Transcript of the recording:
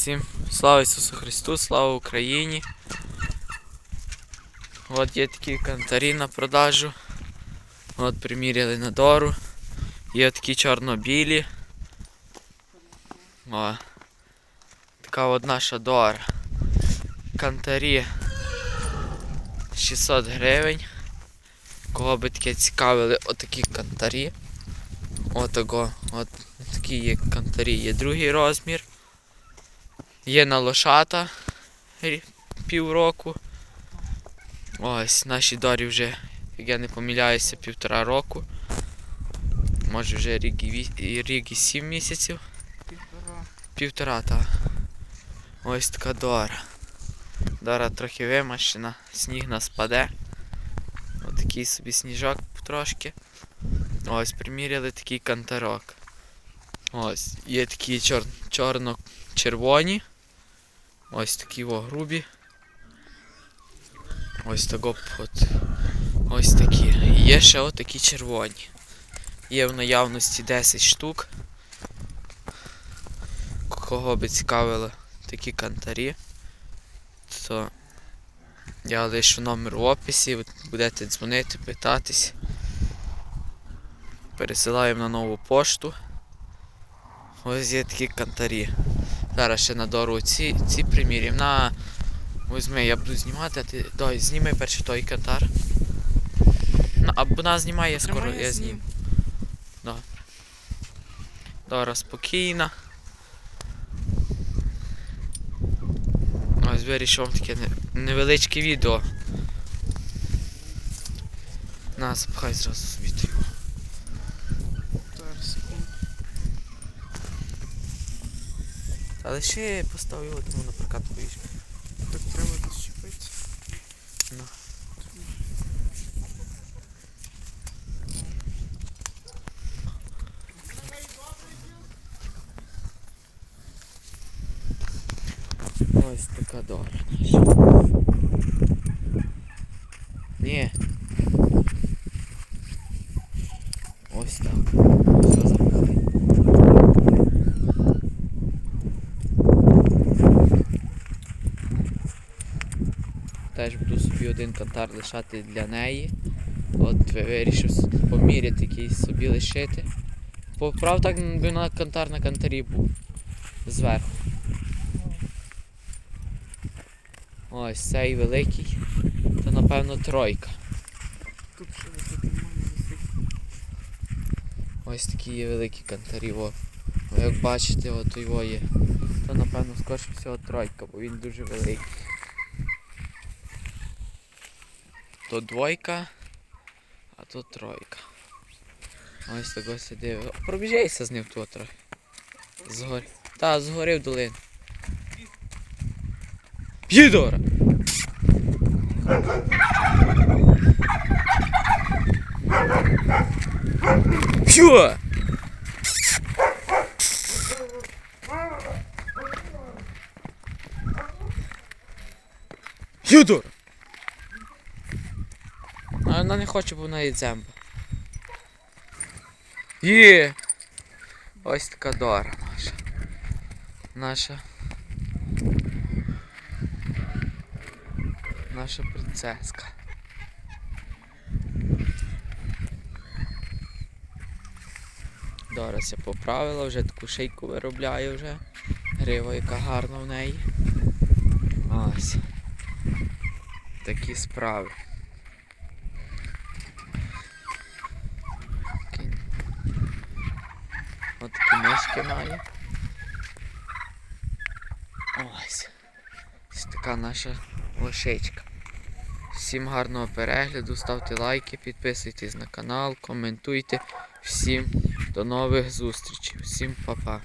Всім слава Ісусу Христу, слава Україні. От є такі кантарі на продажу. От приміряли на дору. Є такі чорно-білі. О. Така от наша дора. Кантарі 600 гривень. Кого би таке цікавили, отакі кантарі. Отого. От такі є кантарі, є другий розмір. Є на лошата півроку. Ось, нашій дорі вже, як я не помиляюся, півтора року. Може вже рік і, ві- рік і сім місяців. Півтора. Півтора, так. Ось така дора. Дора трохи вимащена, сніг нас паде. Отакий собі сніжок трошки. Ось, приміряли такий кантарок. Ось, є такі чор... чорно-червоні. Ось такі о, грубі. Ось тако от. Ось такі. І є ще отакі червоні. Є в наявності 10 штук. Кого би цікавило такі кантарі, то я лишу номер в описі, будете дзвонити, питатись. Пересилаємо на нову пошту. Ось є такі кантарі. Зараз ще на дорогу ці, ці примірів. На візьми, я буду знімати, а ти дай, зніми перше той кантар. На, або нас знімає, я скоро я зніму. Да. Дора спокійна. Ось вирішив вам таке невеличке відео. На, запхай зразу собі Але ще постав його тому на прокат поїж. Так треба дощепити. Ну. Ось така дора наша. Ні. Ось так. Теж буду собі один кантар лишати для неї. От вирішив поміряти якийсь собі лишити. Поправ так би на кантар на кантарі був. Зверху. Ось цей великий. То напевно тройка. Тут ще. Ось такі є великі кантарі. О. Як бачите, от його є. То напевно скоріше всього тройка, бо він дуже великий. То двойка, а то тройка. Ось так ось сидив. Пробіжайся з ним тут трохи. Згорі. Та, згори в долину. Їдора! Що? Юдор! Вона не хоче, бо вона є дземба. Є! Ось така дора наша. Наша. Наша принцеска. Дорася поправила, вже таку шийку виробляє вже. Грива яка гарна в неї. Ось. Такі справи. Кінь. От такі мишки має. Ось. Ось така наша лошечка. Всім гарного перегляду, ставте лайки, підписуйтесь на канал, коментуйте. Всім до нових зустрічей. Всім па-па.